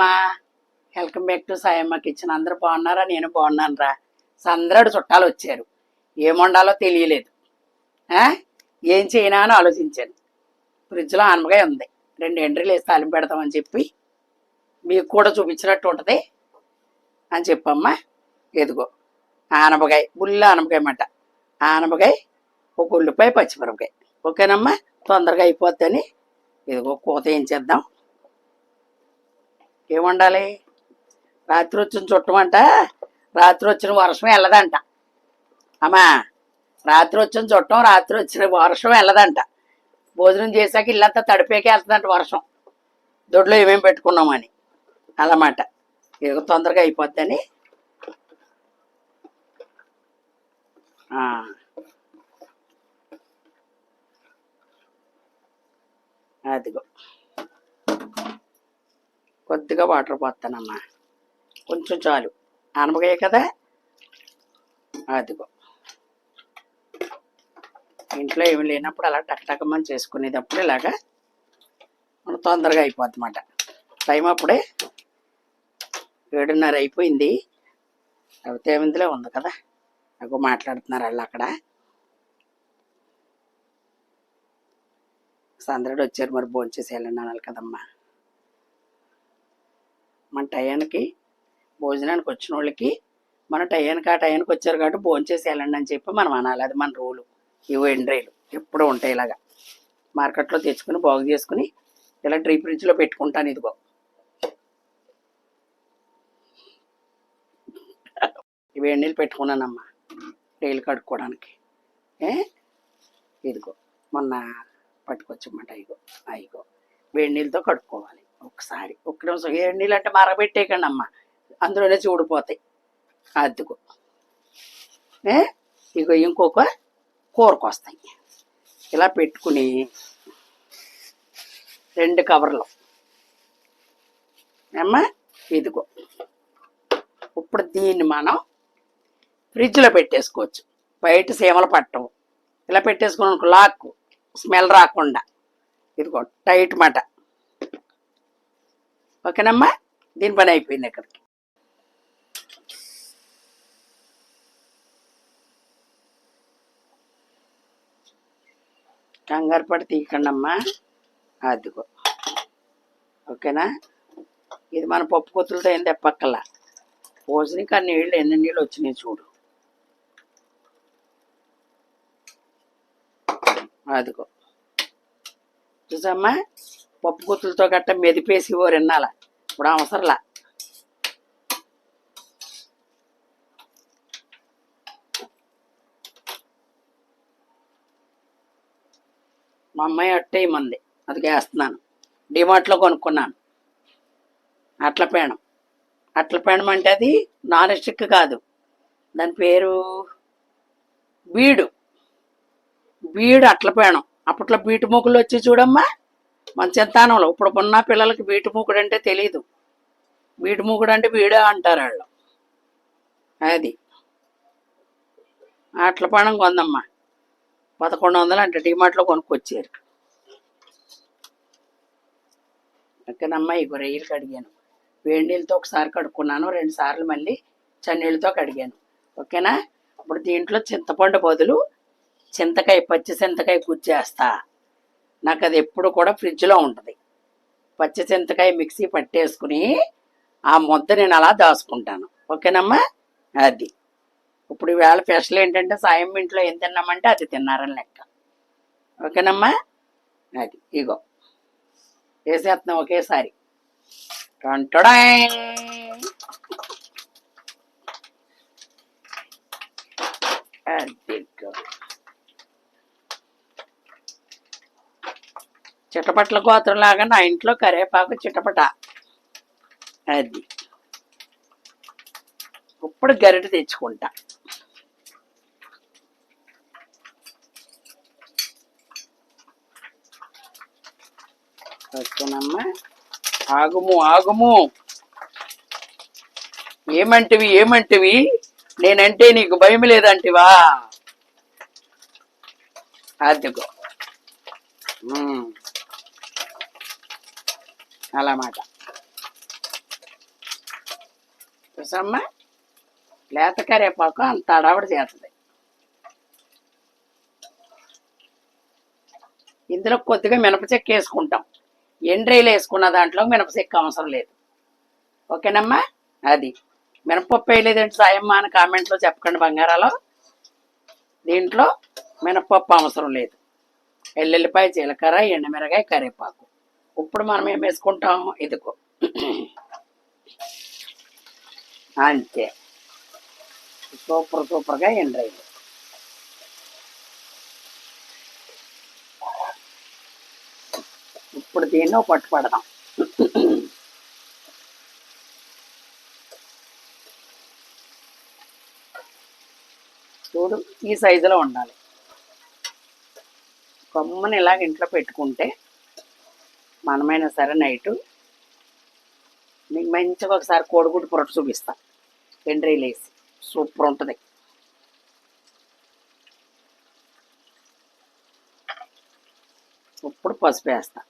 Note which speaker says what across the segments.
Speaker 1: అమ్మా welcome back to Sayamma kitchen. అందరూ బాగున్నారా? నేను బాగున్నాను రా సందరడు చుట్టాలు వచ్చారు. ఏముండాలో తెలియలేదు. ఏం చేయనా అని ఆలోచించాను. ఫ్రిడ్జ్లో ఆనమగా ఉంది. రెండు ఎంట్రీలు వేసి తాలింపు పెడతామని చెప్పి మీకు కూడా చూపించినట్టు ఉంటుంది అని చెప్పమ్మా. ఎదుగో ఆనపకాయ బుల్ల ఆనపకాయ మాట. ఆనపకాయ ఒక ఉల్లిపాయ పచ్చిమిరపకాయ. ఓకేనమ్మా? తొందరగా అయిపోద్దని ఇదిగో కూత ఏం చేద్దాం? ఏముండాలి రాత్రి వచ్చిన చుట్టమంట రాత్రి వచ్చిన వర్షం వెళ్ళదంట. అమ్మా రాత్రి వచ్చిన చుట్టం రాత్రి వచ్చిన వర్షం వెళ్ళదంట. భోజనం చేశాక ఇల్లంతా తడిపేకే వెళ్తుందంట వర్షం. దొడ్లో ఏమేమి పెట్టుకున్నామని. అలామాట. ఇదిగో తొందరగా అయిపోద్దని. అదిగో. కొద్దిగా వాటర్ పోస్తానమ్మా కొంచెం చాలు. అనపకాయ కదా? అదిగో. ఇంట్లో ఏమి లేనప్పుడు అలా టక్టకమని చేసుకునేటప్పుడు ఇలాగా మన తొందరగా అయిపోద్ది అన్నమాట టైం అప్పుడే ఏడున్నర అయిపోయింది. అవి ఏమిందిలే ఉంది కదా? నాకు మాట్లాడుతున్నారు వాళ్ళు అక్కడ. సందడి వచ్చారు మరి భోంచేసి వెళ్ళండి అనాలి కదమ్మా. మన టయానికి భోజనానికి వచ్చిన వాళ్ళకి మన టయానికి ఆ టయానికి వచ్చారు కాబట్టి భోంచేసి వెళ్ళండి అని చెప్పి మనం అనాలి. అది మన రూలు. ఇవి ఎండ్రైలు ఎప్పుడూ ఉంటాయి ఇలాగా. మార్కెట్లో తెచ్చుకుని బాగు చేసుకుని ఇలా డ్రీ ఫ్రిడ్జ్లో పెట్టుకుంటాను ఇదిగో. ఇవి ఎన్నీళ్ళు పెట్టుకున్నానమ్మా. డైలీ కడుక్కోవడానికి. ఏ? ఇదిగో. మొన్న పట్టుకొచ్చమాట ఇగో అయిగో వేడి నీళ్ళతో కడుక్కోవాలి. ఒకసారి ఒక నిమిషం ఏడు నీళ్ళు అంటే మరగబెట్టేయకండి అమ్మ అందులోనే చూడిపోతాయి. అద్దుకో ఏ? ఇగో ఇంకొక కూరకు వస్తాయి ఇలా పెట్టుకుని రెండు కవర్లు. అమ్మా ఇదిగో. ఇప్పుడు దీన్ని మనం ఫ్రిడ్జ్లో పెట్టేసుకోవచ్చు. బయట సీమలు పట్టవు. ఇలా పెట్టేసుకున్నాను లాక్ స్మెల్ రాకుండా. ఇదిగో టైట్ మాట. ఓకేనమ్మా? దీని పని అయిపోయింది అక్కడికి కంగారు పడి తీయకండమ్మా. అదిగో. ఓకేనా? ఇది మన పప్పు కొత్తులతో ఏం తెప్పక్కల. పోసినకి ఆ నీళ్ళు ఎన్ని నీళ్ళు వచ్చినాయి చూడు. అదిగో. చూసమ్మా పప్పు గుత్తులతో గట్ట మెదిపేసి ఓ రిన్నాల. ఇప్పుడు అవసరంలా. మా అమ్మాయి అట్టే మంది. అది వేస్తున్నాను. డిమార్ట్లో కొనుక్కున్నాను. అట్ల పేణం. అట్ల పేణం అంటే అది నాన్ స్టిక్ కాదు. దాని పేరు బీడు. బీడు అట్ల పేణం. అప్పట్లో బీటు మొక్కలు వచ్చి చూడమ్మా. మన ఇప్పుడు ఉన్న పిల్లలకి బీటు మూకుడు అంటే తెలియదు బీటు మూకుడు అంటే బీడే అంటారు వాళ్ళు. అది. అట్ల పణం కొందమ్మా. పదకొండు వందలు అంటే డిమార్ట్లో కొనుక్కొచ్చారు. అక్కనమ్మా ఇగో రొయ్యలు కడిగాను. వేడి నీళ్ళతో ఒకసారి కడుక్కున్నాను. రెండు సార్లు మళ్ళీ చన్నీళ్ళతో కడిగాను. ఓకేనా? ఇప్పుడు దీంట్లో చింతపండు బదులు చింతకాయ పచ్చి చింతకాయ గుజ్జేస్తా. నాకు అది ఎప్పుడు కూడా ఫ్రిడ్జ్లో ఉంటుంది. పచ్చి చింతకాయ మిక్సీ పట్టేసుకుని ఆ ముద్ద నేను అలా దాచుకుంటాను. ఓకేనమ్మా? అది. ఇప్పుడు ఈవేళ స్పెషల్ ఏంటంటే సాయం ఇంట్లో ఏం తిన్నామంటే అది తిన్నారని లెక్క. ఓకేనమ్మా? అది. ఇగో. వేసేస్తున్నాం ఒకేసారి. టంటడాయ్. అది చిటపట్ల గోత్రం లాగా నా ఇంట్లో కరేపాకు చిటపట. అది. ఇప్పుడు గరిటె తెచ్చుకుంటా. ఓకేనమ్మా ఆగుము ఆగుము. ఏమంటివి ఏమంటివి? నేనంటే నీకు భయం లేదంటివా? అదిగో. ఉమ్. అలా లేత కరివేపాకు అంత అడావిడ చేస్తుంది ఇందులో కొద్దిగా మినప చెక్క వేసుకుంటాం ఎండ్రైలు వేసుకున్న దాంట్లో మినప చెక్క అవసరం లేదు. ఓకేనమ్మా? అది. మినపప్పు వేయలేదంటే సాయమ్మ అని కామెంట్లో చెప్పకండి బంగారాలో. దీంట్లో మినపప్పు అవసరం లేదు. ఎల్లుల్లిపాయ జీలకర్ర ఎండుమిరగాయ కరివేపాకు. ఇప్పుడు మనం ఏం వేసుకుంటాం? ఇదిగో. అంతే. సూపర్ సూపర్గా ఎండ్రైలు ఇప్పుడు దీన్ని పట్టుపడదాం పట్టు పడదాం. చూడు ఈ సైజులో ఉండాలి. కొమ్మని ఇలాగ ఇంట్లో పెట్టుకుంటే మనమైనా సరే నైటు నీకు మంచిగా ఒకసారి కోడిగుడ్డు పొరట చూపిస్తా. ఎండ్రీలు వేసి సూపర్ ఉంటుంది. ఇప్పుడు పసుపు వేస్తా.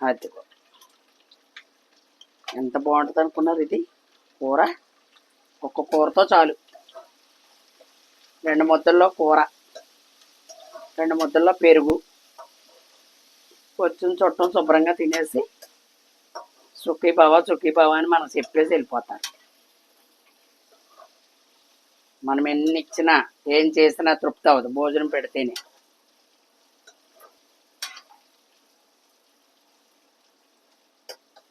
Speaker 1: అది. ఎంత బాగుంటుంది అనుకున్నారు ఇది? కూర? ఒక్క కూరతో చాలు. రెండు ముద్దల్లో కూర. రెండు ముద్దల్లో పెరుగు కొంచెం చుట్టం శుభ్రంగా తినేసి సుఖీ బావా సుఖీ బావా అని మనం చెప్పేసి వెళ్ళిపోతారు. మనం ఎన్ని ఇచ్చినా ఏం చేసినా తృప్తి అవ్వదు భోజనం పెడితేనే.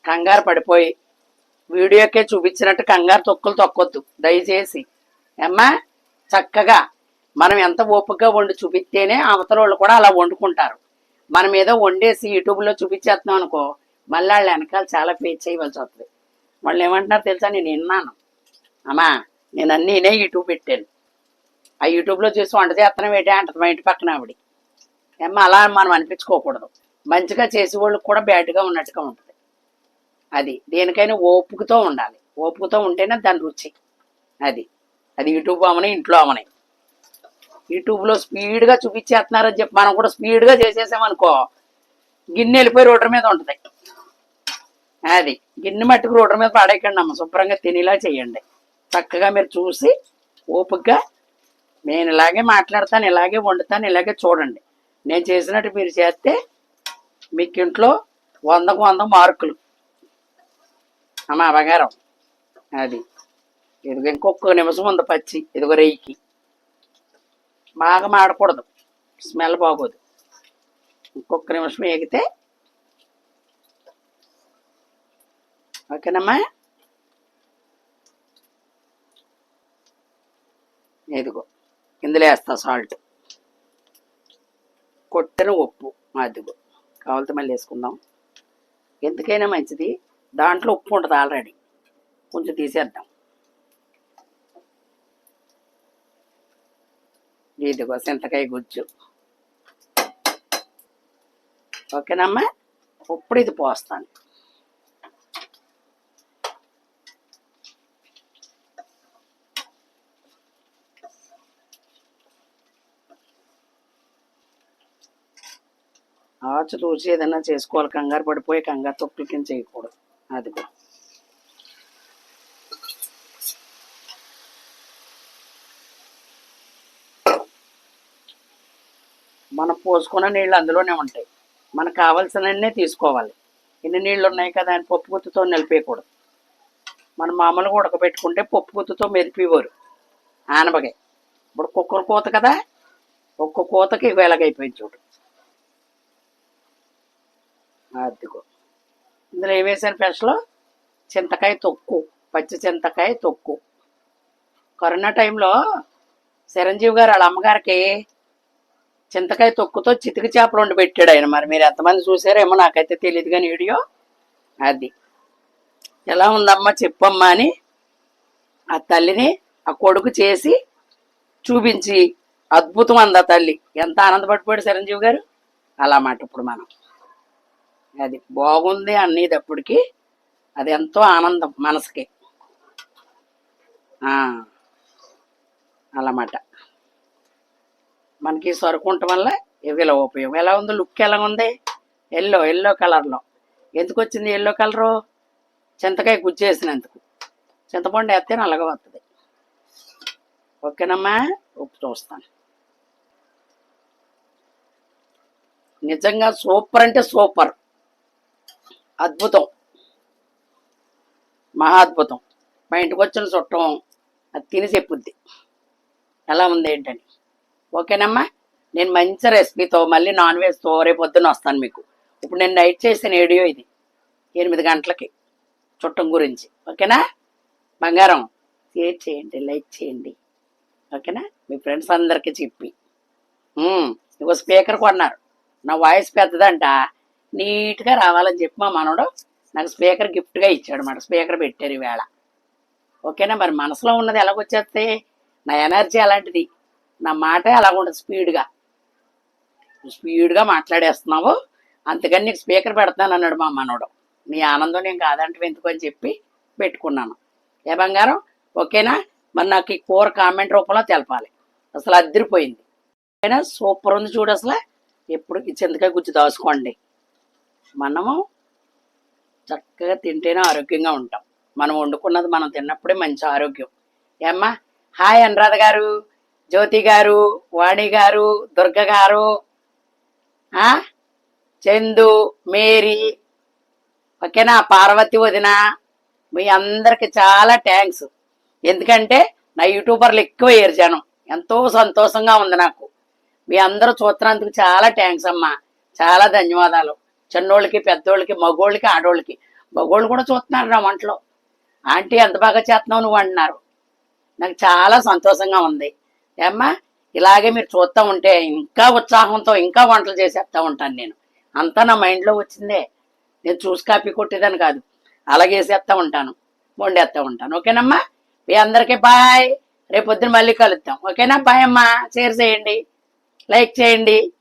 Speaker 1: కంగారు పడిపోయి వీడియోకే చూపించినట్టు కంగారు తొక్కులు తొక్కొద్దు దయచేసి. అమ్మా చక్కగా మనం ఎంత ఓపికగా వండి చూపిస్తేనే అవతల వాళ్ళు కూడా అలా వండుకుంటారు. మనం ఏదో వండేసి యూట్యూబ్లో చూపించేస్తున్నాం అనుకో మళ్ళీ వాళ్ళ వెనకాల చాలా ఫేస్ చేయవలసి వస్తుంది. వాళ్ళు ఏమంటున్నారు తెలుసా? నేను విన్నాను. అమ్మా నేను అన్నీ నేనే యూట్యూబ్ పెట్టాను. ఆ యూట్యూబ్లో చూసి వంట చేస్తున్నాం ఏంటి? అంటది మా ఇంటి పక్కన ఆవిడ. ఏమ్మా అలా మనం అనిపించుకోకూడదు. మంచిగా చేసేవాళ్ళకి కూడా బ్యాడ్గా ఉన్నట్టుగా ఉంటుంది. అది దేనికైనా ఓపుకుతో ఉండాలి. ఓపుకుతో ఉంటేనే దాని రుచి. అది. అది యూట్యూబ్ అమని ఇంట్లో అమని యూట్యూబ్లో స్పీడ్గా చూపించేస్తున్నారని చెప్పి మనం కూడా స్పీడ్గా చేసేసామనుకో గిన్నె వెళ్ళిపోయి రోడ్డు మీద ఉంటుంది. అది గిన్నె మట్టుకు రోడ్డు మీద పడేయకండి అమ్మ శుభ్రంగా తినేలా చేయండి. చక్కగా మీరు చూసి ఓపికగా నేను ఇలాగే మాట్లాడతాను ఇలాగే వండుతాను ఇలాగే చూడండి. నేను చేసినట్టు మీరు చేస్తే మీకు ఇంట్లో వందకు వంద మార్కులు. అమ్మ బంగారం. అది. ఇదిగో ఇంకొక నిమిషం ఉంది పచ్చి. ఇదిగో రెయ్యికి బాగా మాడకూడదు. స్మెల్ బాగోదు. ఇంకొక నిమిషం ఎగితే ఓకేనమ్మా? ఇదిగో ఇందులో వేస్తా సాల్ట్ కొట్టిన ఉప్పు అదిగో. కావాలితే మళ్ళీ వేసుకుందాం. ఎందుకైనా మంచిది. దాంట్లో ఉప్పు ఉంటుంది ఆల్రెడీ కొంచెం తీసేద్దాం. ఇదిగో చింతకాయ గుజ్జు. ఓకేనమ్మా? ఇప్పుడు ఇది పోస్తాను. ఆచు తూచి ఏదైనా చేసుకోవాలి. కంగారు పడిపోయి కంగారు తొక్కుల కింద చేయకూడదు. అది కూడా మనం పోసుకున్న నీళ్ళు అందులోనే ఉంటాయి. మనకు కావాల్సినవన్నీ తీసుకోవాలి. ఎన్ని నీళ్ళు ఉన్నాయి కదా అని పప్పు గుత్తుతో నిలిపేయకూడదు. మనం మామూలుగా ఉడకబెట్టుకుంటే పప్పు గుత్తుతో మెదిపేవారు. ఆనబగాయ ఇప్పుడు కుక్కర్ కూత కదా? ఒక్క కూతకి వెలగైపోయింది చూడు. అదిగో. ఇందులో ఏం వేసాను ఫ్రెష్లో? చింతకాయ తొక్కు. పచ్చి చింతకాయ తొక్కు. కరోనా టైంలో చిరంజీవి గారు వాళ్ళ అమ్మగారికి చింతకాయ తొక్కుతో చితికి చేపలు వండి పెట్టాడు ఆయన మరి. మీరు ఎంతమంది చూసారేమో నాకైతే తెలియదు కానీ వీడియో. అది. ఎలా ఉందమ్మా చెప్పమ్మా అని ఆ తల్లిని ఆ కొడుకు చేసి చూపించి అద్భుతం అంది ఆ తల్లి. ఎంత ఆనందపడిపోయాడు చిరంజీవి గారు? అలా మాట ఇప్పుడు మనం. అది బాగుంది అనేటప్పటికి అది ఎంతో ఆనందం మనసుకి. అలా మాట. మనకి సరుకు ఉండటం వల్ల ఇవి ఇలా ఉపయోగం. ఎలా ఉంది? లుక్ ఎలా ఉంది? ఎల్లో ఎల్లో కలర్లో ఎందుకు వచ్చింది ఎల్లో కలరు చింతకాయ గుజ్జేసినందుకు చింతపండు వేస్తే నల్లగా వస్తుంది ఓకేనమ్మా? ఉప్పు చూస్తాను. నిజంగా సూపర్ అంటే సూపర్. అద్భుతం. మహా అద్భుతం. మా ఇంటికి వచ్చిన చుట్టం అది తిని చెప్పుద్ది. ఎలా ఉంది ఏంటని. ఓకేనమ్మా? నేను మంచి రెసిపీతో మళ్ళీ నాన్ వెజ్తో రేపు పొద్దున్న వస్తాను మీకు. ఇప్పుడు నేను నైట్ చేసిన వీడియో ఇది ఎనిమిది గంటలకి చుట్టం గురించి. ఓకేనా? బంగారం షేర్ చేయండి లైక్ చేయండి. ఓకేనా? మీ ఫ్రెండ్స్ అందరికీ చెప్పి. ఇంకో స్పీకర్ కొన్నారు. నా వాయిస్ పెద్దదంట. నీట్గా రావాలని చెప్పి మా మనవడు నాకు స్పీకర్ గిఫ్ట్గా ఇచ్చాడు అన్నమాట స్పీకర్ పెట్టారు ఈవేళ. ఓకేనా? మరి మనసులో ఉన్నది ఎలాగొచ్చేస్తే నా ఎనర్జీ అలాంటిది. నా మాటే అలాగ ఉండదు స్పీడ్గా స్పీడ్గా మాట్లాడేస్తున్నావు. అందుకని నీకు స్పీకర్ పెడతాను అన్నాడు మా మనవడు. నీ ఆనందం నేను కాదంటే ఎందుకు అని చెప్పి పెట్టుకున్నాను. ఏ బంగారం? ఓకేనా? మరి నాకు ఈ కూర కామెంట్ రూపంలో తెలపాలి. అసలు అద్దరిపోయింది ఓకేనా? సూపర్ ఉంది చూడు అసలు. ఎప్పుడు చింతకాయ గుజ్జు దాచుకోండి. మనము చక్కగా తింటేనే ఆరోగ్యంగా ఉంటాం. మనం వండుకున్నది మనం తిన్నప్పుడే మంచి ఆరోగ్యం. ఏమ్మా? హాయ్ అనురాధ గారు. జ్యోతి గారు వాణి గారు దుర్గ గారు చందు మేరీ ఓకేనా? పార్వతి వదిన మీ అందరికి చాలా థ్యాంక్స్ ఎందుకంటే నా యూట్యూబర్లు ఎక్కువ అయ్యారు జనం. ఎంతో సంతోషంగా ఉంది నాకు. మీ అందరూ చూస్తున్నందుకు చాలా థ్యాంక్స్ అమ్మా. చాలా ధన్యవాదాలు. చిన్నోళ్ళకి పెద్దోళ్ళకి మగోళ్ళకి ఆడోళ్ళకి. మగోళ్ళు కూడా చూస్తున్నారు నా వంటలో. ఆంటీ ఎంత బాగా చేస్తున్నావు నువ్వు అంటున్నారు. నాకు చాలా సంతోషంగా ఉంది. ఏమ్మా? ఇలాగే మీరు చూస్తూ ఉంటే ఇంకా ఉత్సాహంతో ఇంకా వంటలు చేసేస్తూ ఉంటాను నేను. అంతా నా మైండ్లో వచ్చిందే. నేను చూసి కాపీ కొట్టేదాన్ని కాదు. అలాగేసేస్తూ ఉంటాను. వండేస్తూ ఉంటాను. ఓకేనమ్మా? మీ అందరికీ బాయ్. రేపొద్దున మళ్ళీ కలుద్దాం. ఓకేనా? బాయ్ అమ్మా. షేర్ చేయండి. లైక్ చేయండి.